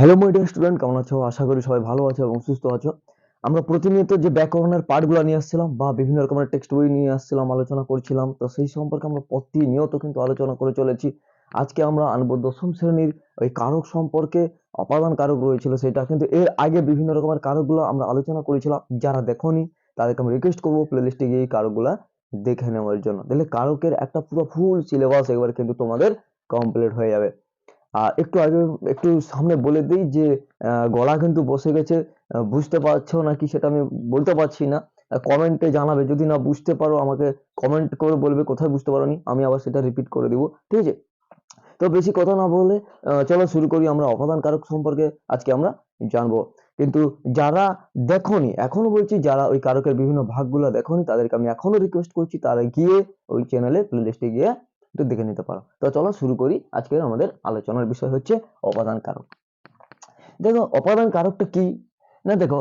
Hello my dear student কেমন আছো? আশা করি সবাই ভালো আছো এবং সুস্থ আছো। আমরা প্রতিনিয়ত যে ব্যাকরণের পার্টগুলো নিয়ে আসছিলাম বা বিভিন্ন রকমের টেক্সট বই নিয়ে আসছিলাম, আলোচনা করছিলাম, তো সেই সম্পর্কে আমরা প্রতিনিয়ত কিন্তু আলোচনা করে চলেছি। আজকে আমরা আনব দশম শ্রেণির ওই কারক সম্পর্কে অপাদান কারক রয়েছিল সেটা কিন্তু এর আগে বিভিন্ন রকমের কারকগুলো আমরা আলোচনা করেছিলাম। যারা দেখোনি, তাদেরকে আমি রিকোয়েস্ট করব প্লেলিস্টে গিয়ে এই কারকগুলা দেখে নেওয়ার জন্য। তাহলে কারকের একটা পুরো ফুল সিলেবাস একবার কিন্তু তোমাদের কমপ্লিট হয়ে যাবে। একটু আগে একটু সামনে বলে দিই যে গলা কিন্তু বসে গেছে। বুঝতে পারছ নাকি সেটা আমি বলতে পারছি না। কমেন্টে জানাবে। যদি না বুঝতে পারো, আমাকে কমেন্ট করে বলবে, কোথায় বুঝতে পারোনি, আমি আবার সেটা রিপিট করে দিব। ঠিক আছে? তো বেশি কথা না বলে চলো শুরু করি আমরা অপাদান কারক সম্পর্কে। আজকে আমরা জানব। কিন্তু যারা দেখোনি, এখনও বলছি, যারা ওই কারকের বিভিন্ন ভাগগুলো দেখোনি, তাদেরকে আমি এখনও রিকোয়েস্ট করছি, তারা গিয়ে ওই চ্যানেলে প্লেলিস্টে গিয়ে একটু দেখে নিতে পারো। তো চলো শুরু করি। আজকের আমাদের আলোচনার বিষয় হচ্ছে অপাদান কারক। দেখো, অপাদান কারকটা কি? না, দেখো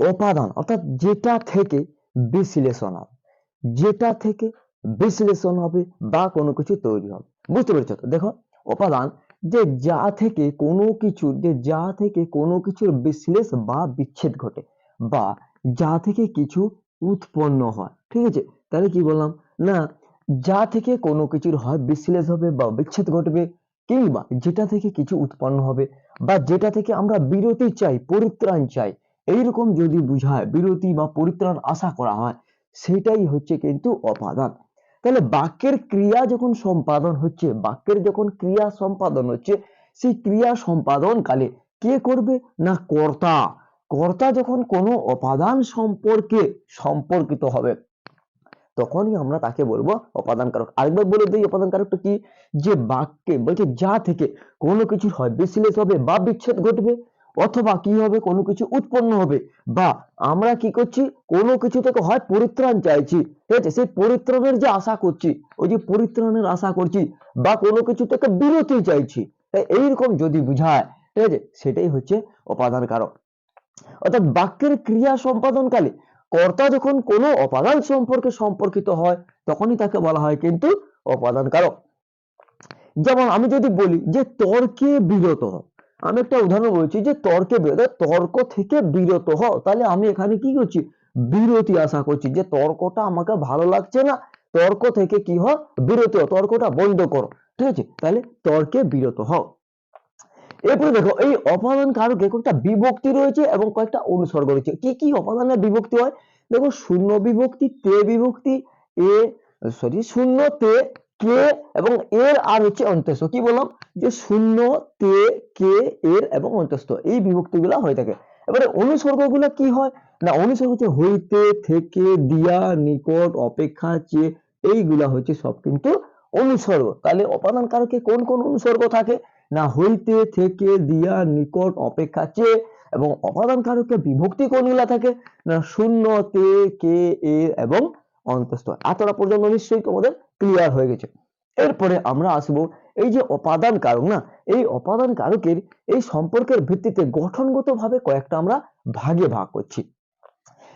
উপাদান অর্থাৎ যেটা থেকে বিশ্লেষণ হবে, যেটা থেকে বিশ্লেষণ হবে বা কোনো কিছু তৈরি হবে। বুঝতে পেরেছ তো? দেখো উপাদান যে যা থেকে কোনো কিছুর, যে যা থেকে কোনো কিছুর বিশ্লেষ বা বিচ্ছেদ ঘটে বা যা থেকে কিছু উৎপন্ন হয়, ঠিক আছে? তাহলে কি বললাম? না যা থেকে কোনো কিছুর হয় বিশ্লেষ হবে বা বিচ্ছেদ ঘটবে কিংবা যেটা থেকে কিছু উৎপন্ন হবে বা যেটা থেকে আমরা বিরতি চাই, পরিত্রাণ চাই, এইরকম যদি বুঝায়, বিরতি বা পরিত্রাণ আশা করা হয়, সেটাই হচ্ছে কিন্তু অপাদান। তাহলে বাক্যের ক্রিয়া যখন সম্পাদন হচ্ছে, বাক্যের যখন ক্রিয়া সম্পাদন হচ্ছে, সেই ক্রিয়া সম্পাদন কালে কে করবে? না, কর্তা। কর্তা যখন কোনো অপাদান সম্পর্কে সম্পর্কিত হবে তখনই আমরা তাকে বলব অপাদান কারক। আরেকবার বলে দিই অপাদান কারকটা কি? যে বাক্যে বলছে যা থেকে কোনো কিছু হয় বিশ্লেষ হবে বা বিচ্ছেদ ঘটবে অথবা কি হবে, কোনো কিছু উৎপন্ন হবে বা আমরা কি করছি? কোনো কিছু থেকে হয় পরিত্রাণ চাইছি। ঠিক আছে? সেই পরিত্রাণের যে আশা করছি, ওই যে পরিত্রাণের আশা করছি বা কোনো কিছু থেকে বিরতি চাইছি এইরকম যদি বুঝায়, ঠিক আছে? সেটাই হচ্ছে অপাদান কারক। অর্থাৎ বাক্যের ক্রিয়া সম্পাদনকালে কর্তা যখন কোনো অপাদান সম্পর্কে সম্পর্কিত হয়, তখনই তাকে বলা হয় কিন্তু অপাদান কারক যেমন আমি যদি বলি যে তর্কে বিরত, আমি একটা উদাহরণ বলছি যে তর্কে বিরত তর্ক থেকে বিরত হও তাহলে আমি এখানে কি করছি? বিরতি আশা করছি যে তর্কটা আমাকে ভালো লাগছে না। তর্ক থেকে কি হ? বিরত তর্কটা বন্ধ করো। ঠিক আছে? তাহলে তর্কে বিরত হও এরপরে দেখো, এই অপাদান কারকে কয়েকটা বিভক্তি রয়েছে এবং কয়েকটা অনুসর্গ রয়েছে। কি কি অপাদানে বিভক্তি হয়? দেখো, শূন্য বিভক্তি, তে বিভক্তি, এ সরি শূন্য, তে, কে এবং এর আর হচ্ছে অন্তস্থ। কি বললাম? যে শূন্য, তে, কে, এর এবং অন্তস্থ। এই বিভক্তিগুলো হয়ে থাকে। এবারে অনুসর্গগুলো কি হয়? না, অনুসর্গ হচ্ছে হইতে, থেকে, দিয়া, নিকট, অপেক্ষা চেয়ে এইগুলা হচ্ছে সব কিন্তু অনুসর্গ। তাহলে অপাদান কারকে কোন কোন অনুসর্গ থাকে? না হইতে থেকে দিয়া নিকট অপেক্ষা চেয়ে এবং অপাদান কারকে বিভক্তি কোনগুলা থাকে, না শূন্য তে কে এর এবং অন্তস্থ এতটা পর্যন্ত নিশ্চয়ই তোমাদের ক্লিয়ার হয়ে গেছে। এরপরে আমরা আসব এই যে অপাদান কারক না? এই অপাদান কারকের এই সম্পর্কের ভিত্তিতে গঠনগত ভাবে কয়েকটা আমরা ভাগে ভাগ করছি।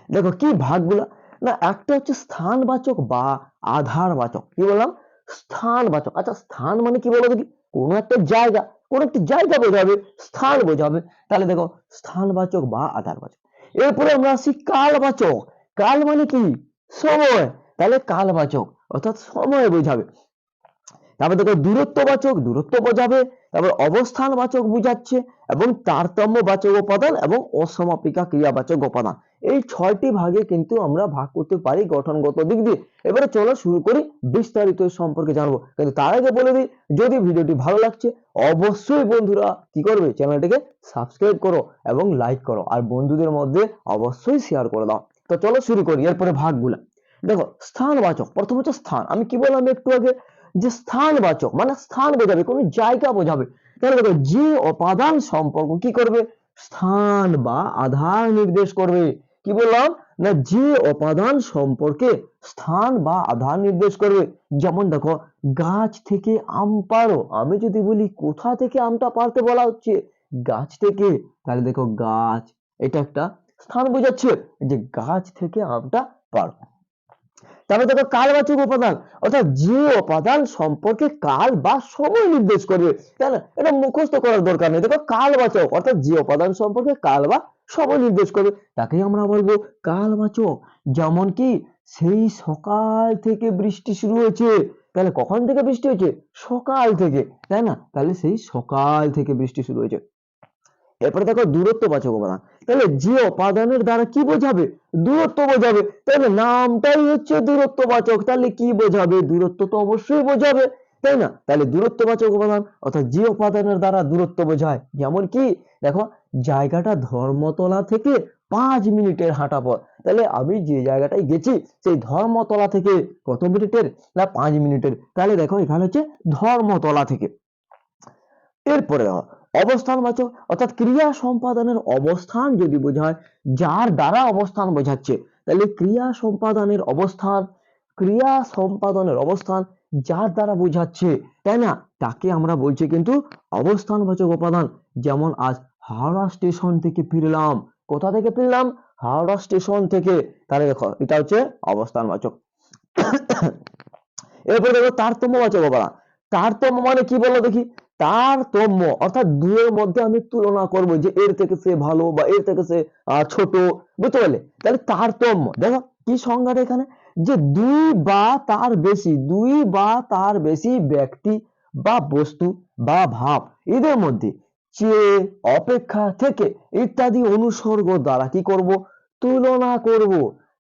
দেখো কি ভাগগুলা? না, একটা হচ্ছে স্থানবাচক বা আধারবাচক। কি বললাম? স্থানবাচক আচ্ছা স্থান মানে কি বলো দেখি? কোনো একটা জায়গা, কোনো একটা জায়গা বোঝাবে, স্থান বোঝাবে। তাহলে দেখো স্থানবাচক বা আধারবাচক এরপরে আমরা আসি কালবাচক কাল মানে কি? সময়। তাহলে কালবাচক অর্থাৎ সময় বোঝাবে। তারপর দেখো দূরত্ববাচক দূরত্ব বোঝাবে। তারপর অবস্থানবাচক বুঝাচ্ছে, এবং তারতম্য বাচক উপাদান এবং অসমাপিকা ক্রিয়াবাচক উপাদান। এই ছয়টি ভাগে কিন্তু আমরা ভাগ করতে পারি গঠনগত দিক দিয়ে। এবারে চলো শুরু করি বিস্তারিত সম্পর্কে জানব। কিন্তু তার আগে বলে দিই, যদি ভিডিওটি ভালো লাগছে, অবশ্যই বন্ধুরা কি করবে? চ্যানেলটিকে সাবস্ক্রাইব করো এবং লাইক করো। আর বন্ধুদের মধ্যে অবশ্যই শেয়ার করে দাও। তো চলো শুরু করি, এরপরে ভাগগুলা। দেখো, স্থানবাচক। প্রথম হচ্ছে স্থান। আমি কি বললাম একটু আগে? যে স্থানবাচক মানে স্থান বোঝাবে, কোনো জায়গা বোঝাবে। তাহলে দেখো, যে উপাদান সম্পর্ক কি করবে? স্থান বা আধার নির্দেশ করবে। কি বললাম? না, যে উপাদান সম্পর্কে স্থান বা আধার নির্দেশ করবে। যেমন দেখো, গাছ থেকে আম পারো। আমি যদি বলি, কোথা থেকে আমটা পারতে বলা হচ্ছে? গাছ থেকে। তাহলে দেখো, গাছ, এটা একটা স্থান বোঝাচ্ছে যে গাছ থেকে আমটা পারো। তারপরে দেখো, কালবাচক উপাদান, অর্থাৎ যে উপাদান সম্পর্কে কাল বা সময় নির্দেশ করবে। তাই না এটা মুখস্থ করার দরকার নেই। দেখো, কালবাচক, অর্থাৎ যে উপাদান সম্পর্কে কাল বা সময় নির্দেশ করবে। তাকেই আমরা বলব কালবাচক যেমন কি সেই সকাল থেকে বৃষ্টি শুরু হয়েছে। তাহলে কখন থেকে বৃষ্টি হয়েছে? সকাল থেকে, তাই না? তাহলে সেই সকাল থেকে বৃষ্টি শুরু হয়েছে। এরপরে দেখো দূরত্ববাচক উপাদান তাহলে যে উপাদানের দ্বারা কি বোঝাবে? দূরত্ব বোঝাবে। তাহলে নামটাই হচ্ছে দূরত্ব বাচক। তাহলে কি বোঝাবে? দূরত্ব তো অবশ্যই বোঝাবে। তাই না? তাহলে দূরত্ববাচক উপাদান অর্থাৎ যে উপাদানের দ্বারা দূরত্ব বোঝায়। যেমন কি দেখো জায়গাটা ধর্মতলা থেকে পাঁচ মিনিটের হাঁটা পথ। তাহলে আমি যে জায়গাটায় গেছি, সেই ধর্মতলা থেকে কত মিনিটের? না, পাঁচ মিনিটের। তাহলে দেখো, এখানে হচ্ছে ধর্মতলা থেকে। এরপরে দেখো অবস্থানবাচক অর্থাৎ ক্রিয়া সম্পাদনের অবস্থান যদি বোঝায়, যার দ্বারা অবস্থান বোঝাচ্ছে, তাহলে ক্রিয়া সম্পাদনের অবস্থান, ক্রিয়া সম্পাদনের অবস্থান যার দ্বারা বোঝাচ্ছে, তাই না? তাকে আমরা বলছি কিন্তু অবস্থানবাচক উপাদান। যেমন আজ হাওড়া স্টেশন থেকে ফিরলাম। কোথা থেকে ফিরলাম? হাওড়া স্টেশন থেকে। তাহলে দেখো, এটা হচ্ছে অবস্থানবাচক। এরপরে দেখো তারতম্যবাচক উপাদান তারতম্য মানে কি বলো দেখি? তারতম্য, অর্থাৎ দুয়ের মধ্যে আমি তুলনা করব যে এর থেকে সে ভালো বা এর থেকে সে ছোট। বুঝতে পারলে? তাহলে তারতম্য, দেখো কি সংজ্ঞাটা এখানে? যে দুই বা তার বেশি, দুই বা তার বেশি ব্যক্তি বা বস্তু বা ভাব, এদের মধ্যে চেয়ে অপেক্ষা থেকে ইত্যাদি অনুসর্গ দ্বারা কি করব? তুলনা করব।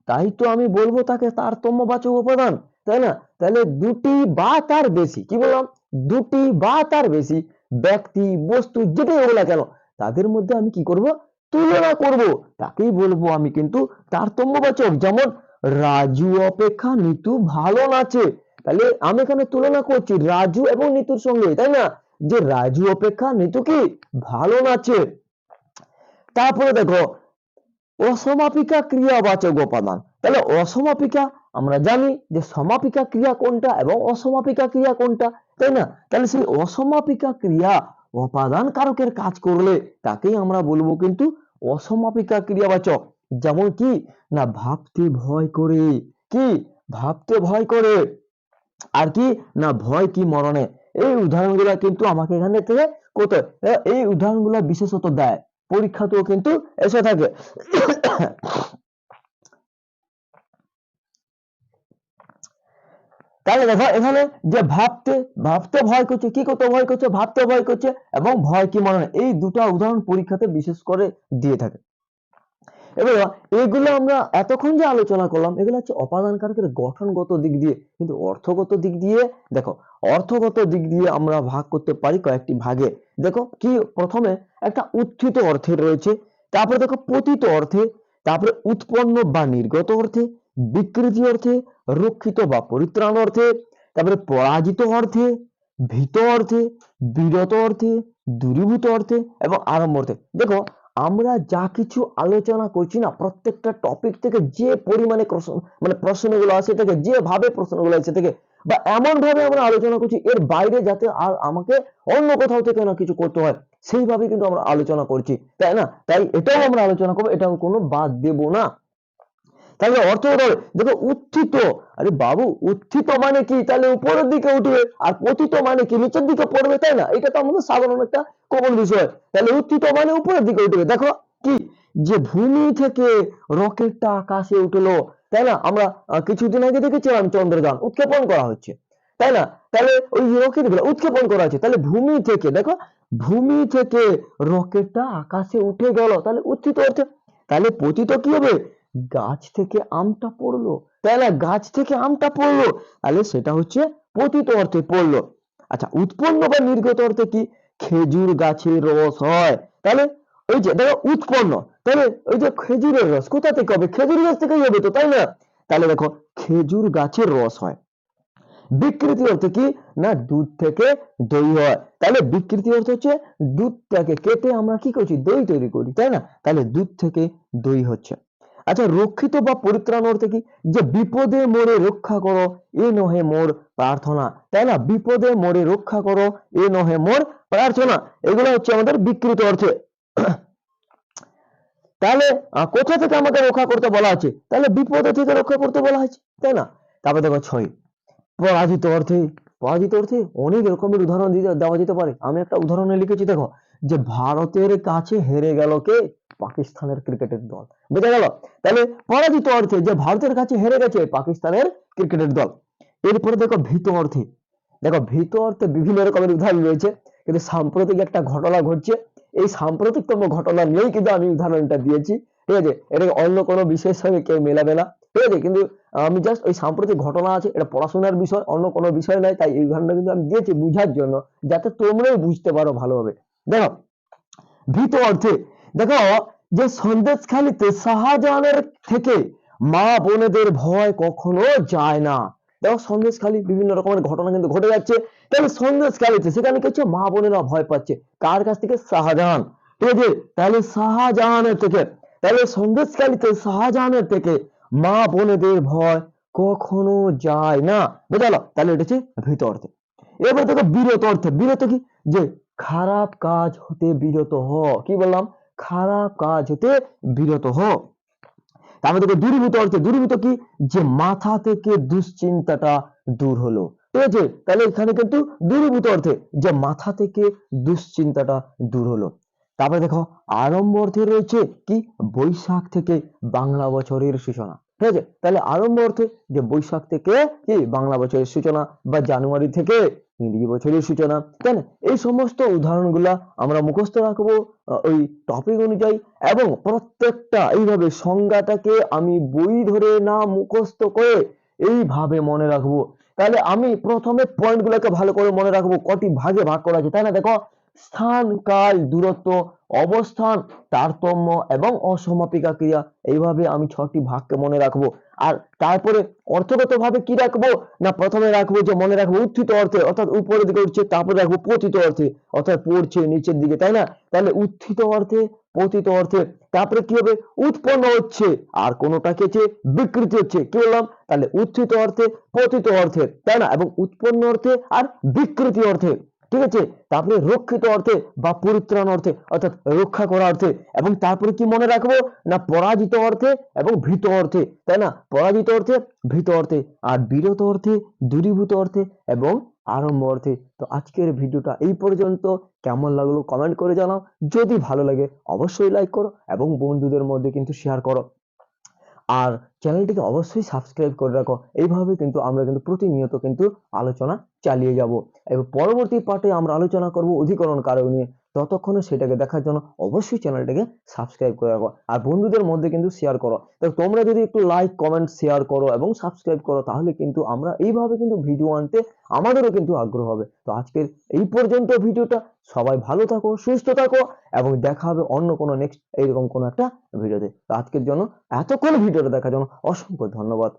তাই তো আমি বলব তাকে তারতম্যবাচক উপাদান, তাই না? তাহলে দুটি বা তার বেশি, কি বললাম? দুটি বা তার বেশি, ব্যক্তি, বস্তু, যেটাই হোক না কেন, তাদের মধ্যে আমি কি করব? তুলনা করব। তাকেই বলব আমি কিন্তু তারতম্যবাচক যেমন রাজু অপেক্ষা নিতু ভালো নাচে। তাহলে আমি এখানে তুলনা করছি রাজু এবং নিতুর সঙ্গে, তাই না? যে রাজু অপেক্ষা নিতু কি ভালো নাচে? তারপরে দেখো, অসমাপিকা ক্রিয়াবাচক উপাদান। তাহলে অসমাপিকা আমরা জানি যে সমাপিকা ক্রিয়া কোনটা এবং অসমাপিকা ক্রিয়া কোনটা, তাই না? তাহলে সেই অসমাপিকা ক্রিয়া উপাদান কারকের কাজ করলে তাকেই আমরা বলব কিন্তু অসমাপিকা ক্রিয়াবাচক। যেমন কি? না, ভাবতে ভয় করে। কি? ভাবতে ভয় করে। আর কি? না, ভয় কি মরণে? এই উদাহরণগুলো কিন্তু আমাকে এখান থেকে কোথায় এই উদাহরণগুলো বিশেষত দেয়। পরীক্ষাতেও কিন্তু এসে থাকে। তাহলে দেখো, এখানে যে ভাবতে ভাবতে ভয় করছে, কি করতে ভয় করছে? ভাবতে ভয় করছে এবং ভয় কি মরণে? এই দুটা উদাহরণ পরীক্ষাতে বিশেষ করে দিয়ে থাকে। এবার এগুলো আমরা এতক্ষণ যে আলোচনা করলাম, এগুলো হচ্ছে অপাদান কারকের গঠনগত দিক দিয়ে। কিন্তু অর্থগত দিক দিয়ে, দেখো, অর্থগত দিক দিয়ে আমরা ভাগ করতে পারি কয়েকটি ভাগে। দেখো, কি প্রথমে একটা উত্থিত অর্থে রয়েছে, তারপরে দেখো পতিত অর্থে, তারপরে উৎপন্ন বা নির্গত অর্থে, বিকৃতি অর্থে, রক্ষিত বা পরিত্রাণ অর্থে, তারপরে পরাজিত অর্থে, ভীত অর্থে, বিরত অর্থে, দূরীভূত অর্থে এবং আরম্ভ অর্থে। দেখো আমরা যা কিছু আলোচনা করছি না, প্রত্যেকটা টপিক থেকে যে পরিমাণে প্রশ্ন- মানে প্রশ্নগুলো আসে থেকে যেভাবে প্রশ্নগুলো আসে থেকে বা এমন ভাবে আমরা আলোচনা করছি, এর বাইরে যাতে আর আমাকে অন্য কোথাও থেকে না কিছু করতে হয় সেইভাবে কিন্তু আমরা আলোচনা করছি, তাই না? তাই এটাও আমরা আলোচনা করব, এটাও কোনো বাদ দেব না। তাহলে অর্থ হবে দেখো উত্থিত। আরে বাবু, উত্থিত মানে কি? তাহলে উপরের দিকে উঠবে আর পতিত মানে কি? নিচের দিকে পড়বে, তাই না? এটা তো আমাদের সাধারণ একটা কমন বিষয়। তাহলে উত্থিত মানে উপরের দিকে উঠবে। দেখো কি? যে ভূমি থেকে রকেটটা আকাশে উঠল, তাই না? আমরা কিছুদিন আগে দেখেছিলাম চন্দ্রযান, উৎক্ষেপণ করা হচ্ছে। তাই না? তাহলে ওই রকেটগুলো, উৎক্ষেপণ করা হচ্ছে। তাহলে ভূমি থেকে, দেখো, ভূমি থেকে রকেটটা আকাশে উঠে গেল। তাহলে উত্থিত অর্থে, তাহলে পতিত কি হবে? গাছ থেকে আমটা পড়ল না গাছ থেকে আমটা পড়ল। তাহলে সেটা হচ্ছে পতিত অর্থে পড়ল। আচ্ছা উৎপন্ন বা নির্গত অর্থে কি? খেজুর গাছের রস হয়। তাহলে ওই যে, দেখো উৎপন্ন। তাহলে ওই যে খেজুরের রস, কোথা থেকে হবে? খেজুর গাছ থেকেই হবে তো, তাই না? তাহলে দেখো, খেজুর গাছের রস হয়। বিকৃতি অর্থে কি? না, দুধ থেকে দই হয়। তাহলে বিকৃতি অর্থ হচ্ছে দুধটাকে কেটে আমরা কি করছি? দই তৈরি করি, তাই না? তাহলে দুধ থেকে দই হচ্ছে। আচ্ছা রক্ষিত বা পরিত্রাণ অর্থে কি? যে বিপদে মোরে রক্ষা করো, এ নহে মোর প্রার্থনা। তাই না? বিপদে মোরে রক্ষা করো, এ নহে মোর প্রার্থনা। এগুলো হচ্ছে আমাদের বিকৃত অর্থে। তাহলে কোথা থেকে আমাকে রক্ষা করতে বলা আছে তাহলে বিপদে থেকে রক্ষা করতে বলা হয়েছে, তাই না? তারপরে দেখো ছয়। পরাজিত অর্থে পরাজিত অর্থে অনেক রকমের উদাহরণ দেওয়া যেতে পারে। আমি একটা উদাহরণে লিখেছি, দেখো। যে ভারতের কাছে হেরে গেল কে? পাকিস্তানের ক্রিকেটের দল। বোঝা গেল? তাহলে পরাজিত অর্থে যে ভারতের কাছে হেরে গেছে পাকিস্তানের ক্রিকেটের দল, এরপরে দেখো ভীত অর্থে। দেখো ভীত অর্থে বিভিন্ন রকমের উদাহরণ রয়েছে, কিন্তু সাম্প্রতিক একটা ঘটনা ঘটছে। এই সাম্প্রতিকতম ঘটনা নিয়েই কিন্তু আমি উদাহরণটা দিয়েছি। ঠিক আছে? এটাকে অন্য কোনো বিষয়ের সঙ্গে কেউ মেলাবে না। ঠিক আছে? কিন্তু আমি জাস্ট ওই সাম্প্রতিক ঘটনা আছে, এটা পড়াশোনার বিষয়, অন্য কোনো বিষয় নয়, তাই এই উদাহরণটা কিন্তু আমি দিয়েছি বুঝার জন্য, যাতে তোমরাও বুঝতে পারো ভালোভাবে। দেখো ভীত অর্থে, দেখো, যে সন্দেশখালিতে শাহজাহানের থেকে মা বোনেদের ভয় কখনো যায় না। দেখো, সন্দেশখালি বিভিন্ন রকমের ঘটনা কিন্তু ঘটে যাচ্ছে। তাহলে সন্দেশখালিতে সেখানে কি হচ্ছে মা বোনেরা ভয় পাচ্ছে। কার কাছ থেকে? শাহজাহান। ঠিক আছে? তাহলে শাহজাহানের থেকে, তাহলে সন্দেশখালিতে শাহজাহানের থেকে মা বোনেদের ভয় কখনো যায় না। বুঝালো? তাহলে এটা হচ্ছে ভীত অর্থে। এবার দেখো বিরত অর্থে, বিরত কি? যে খারাপ কাজ হতে বিরত হ। কি বললাম? খারাপ কাজ হতে বিরত হ। তারপর দেখো দূরীভূত অর্থে দূরীভূত কি? যে মাথা থেকে দুশ্চিন্তাটা দূর হলো। ঠিক আছে? তাহলে এখানে কিন্তু দূরীভূত অর্থে, যে মাথা থেকে দুশ্চিন্তাটা দূর হলো। তারপরে দেখো, আরম্ভ অর্থে রয়েছে কি? বৈশাখ থেকে বাংলা বছরের সূচনা। ঠিক আছে? তাহলে আরম্ভ অর্থে যে বৈশাখ থেকে কি? বাংলা বছরের সূচনা বা জানুয়ারি থেকে। ইংরেজি বছরের সূচনা। কেন? এই সমস্ত উদাহরণগুলা আমরা মুখস্থ রাখব ওই টপিক অনুযায়ী এবং প্রত্যেকটা এইভাবে সংজ্ঞাটাকে আমি বই ধরে না মুখস্থ করে এইভাবে মনে রাখব। তাহলে আমি প্রথমে পয়েন্টগুলোকে ভালো করে মনে রাখব, কটি ভাগে ভাগ করা আছে, তাই না? দেখো, স্থান, কাল, দূরত্ব, অবস্থান, তারতম্য এবং অসমাপিকা ক্রিয়া, এইভাবে আমি ছটি ভাগকে মনে রাখব। আর তারপরে অর্থগত ভাবে কি রাখব? না প্রথমে রাখব যে মনে রাখব উত্থিত অর্থে, অর্থাৎ উপরের দিকে উঠছে, তারপরে রাখব পতিত অর্থে, অর্থাৎ পড়ছে নিচের দিকে, তাই না? তাহলে উত্থিত অর্থে, পতিত অর্থে, তারপরে কি হবে? উৎপন্ন হচ্ছে, আর কোনোটা কি হচ্ছে? বিকৃতি হচ্ছে। কি বললাম? তাহলে উত্থিত অর্থে, পতিত অর্থে, তাই না? এবং উৎপন্ন অর্থে আর বিকৃতি অর্থে। ঠিক আছে? তারপরে রক্ষিত অর্থে বা পরিত্রাণ অর্থে অর্থাৎ রক্ষা করা অর্থে এবং তারপরে কি মনে রাখব? না পরাজিত অর্থে এবং ভীত অর্থে, তাই না? পরাজিত অর্থে, ভীত অর্থে আর বিরত অর্থে, দূরীভূত অর্থে এবং আরম্ভ অর্থে। তো আজকের ভিডিওটা এই পর্যন্ত। কেমন লাগল কমেন্ট করে জানাও। যদি ভালো লাগে অবশ্যই লাইক করো এবং বন্ধুদের মধ্যে কিন্তু শেয়ার করো। আর চ্যানেলটিকে অবশ্যই সাবস্ক্রাইব করে রাখো। এইভাবে কিন্তু আমরা কিন্তু প্রতিনিয়ত কিন্তু আলোচনা চালিয়ে যাব। এবং পরবর্তী পার্টে আমরা আলোচনা করব অধিকরণ কারণ নিয়ে। ততক্ষণে সেটাকে দেখার জন্য অবশ্যই চ্যানেলটাকে সাবস্ক্রাইব করে রাখো। আর বন্ধুদের মধ্যে কিন্তু শেয়ার করো। তো তোমরা যদি একটু লাইক কমেন্ট শেয়ার করো এবং সাবস্ক্রাইব করো, তাহলে কিন্তু আমরা এইভাবে কিন্তু ভিডিও আনতে আমাদেরও কিন্তু আগ্রহ হবে। তো আজকের এই পর্যন্ত ভিডিওটা। সবাই ভালো থাকো, সুস্থ থাকো এবং দেখা হবে অন্য কোনো নেক্সট এইরকম কোনো একটা ভিডিওতে তো আজকের জন্য এতক্ষণ ভিডিওটা দেখার জন্য অসংখ্য ধন্যবাদ।